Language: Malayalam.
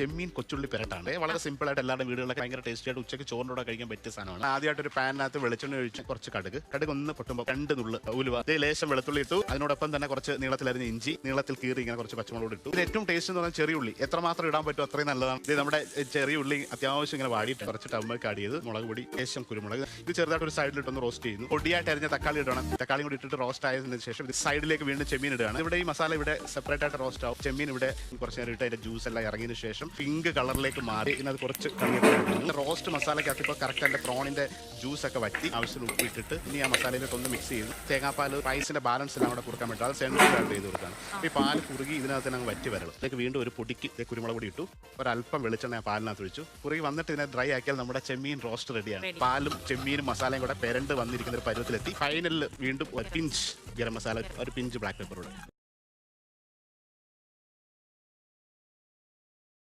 ചെമ്മീൻ കൊച്ചുള്ളി പെരട്ടാണ്. വളരെ സിമ്പിൾ ആയിട്ട് എല്ലാവരുടെ വീടുകളൊക്കെ ഭയങ്കര ടേസ്റ്റി ആയിട്ട് ഉച്ചയ്ക്ക് ചോറിനോടെ കഴിക്കാൻ പറ്റിയ സാധനമാണ്. ആദ്യമായിട്ട് ഒരു പാനിനകത്ത് വെളിച്ചെണ്ണ ഒഴിച്ച് കുറച്ച് കടുക്. കടുക് ഒന്ന് പൊട്ടുമ്പോൾ രണ്ട് നുള്ളു ഉലുവ. ലേശം വെളുത്തുള്ളി ഇട്ടു. അതിനോടൊപ്പം തന്നെ കുറച്ച് നീളത്തിലരിഞ്ഞ ഇഞ്ചി. നീളത്തിൽ കീറി ഇങ്ങനെ കുറച്ച് പച്ചമുളക് ഇട്ടു. ഇത് ഏറ്റവും ടേസ്റ്റ് എന്ന് പറഞ്ഞാൽ ചെറിയ ഉള്ളി. എത്രമാത്രം ഇടാൻ പറ്റും അത്രയും നല്ലതാണ്. ഇത് നമ്മുടെ ചെറിയ ഉള്ളി അത്യാവശ്യം ഇങ്ങനെ വാടിയിട്ട് കുറച്ച് ടമ്മൊക്കെ ആഡ് ചെയ്ത് മുളക് പൊടി ലേശം കുരുമുളക്. ഇത് ചെറുതായിട്ട് ഒരു സൈഡിൽ സൈഡിലിട്ടൊന്ന് റോസ്റ്റ് ചെയ്യുന്നു. പൊടിയായിട്ട് അരിഞ്ഞ തക്കാളി ഇടണം. തക്കാളി കൂടി ഇട്ടിട്ട് റോസ്റ്റ് ആയതിനു ശേഷം ഇത് സൈഡിലേക്ക് വീണ്ടും ചെമ്മീൻ ഇടുകയാണ്. ഇവിടെ ഈ മസാല ഇവിടെ സെപ്പറേറ്റ് ആയിട്ട് റോസ്റ്റ് ആവും. ചെമ്മീൻ ഇവിടെ കുറച്ച് നേരം ഇട്ട് അതിന്റെ ജ്യൂസ് എല്ലാം ഇറങ്ങിയതിനു ശേഷം പിങ്ക് കളറിലേക്ക് മാറി. ഇതിനകത്ത് കുറച്ച് കറിവേപ്പില റോസ്റ്റ് മസാലയ്ക്കകത്ത് ഇപ്പോൾ കറക്റ്റ് അതിന്റെ പ്രോണിന്റെ ജ്യൂസ് ഒക്കെ വറ്റി ആവശ്യത്തിന് ഉപ്പ് ഇട്ടിട്ട് ഇനി ആ മസാലയിലേക്ക് ഒന്ന് മിക്സ് ചെയ്ത്. തേങ്ങാപ്പാൽ റൈസിന്റെ ബാലൻസ് എല്ലാം കൂടെ കൊടുക്കാൻ വേണ്ടി അത് സെൻട്രൽ ആഡ് ചെയ്ത് കൊടുക്കണം ഈ പാൽ കുറുകി ഇതിനകത്ത് തന്നെ വറ്റി വരണം ഇതിലേക്ക് വീണ്ടും ഒരു പൊടിക്ക് കുരുമുളക് പൊടി ഇട്ടു. ഒരല്പം വെളിച്ചെണ്ണ ആ പാലിനകത്ത് ഒഴിച്ചു. കുറുകി വന്നിട്ട് ഇതിനെ ഡ്രൈ ആക്കിയാൽ നമ്മുടെ ചെമ്മീൻ റോസ്റ്റ് റെഡിയാണ് പാലും ചെമ്മീനും മസാലയും കൂടെ പെരണ്ട് വന്നിരിക്കുന്ന ഒരു പരുവത്തിലെത്തി. ഫൈനലിൽ വീണ്ടും ഒരു പിഞ്ച് ഗരം മസാല ഒരു പിഞ്ച് ബ്ലാക്ക് പെപ്പർ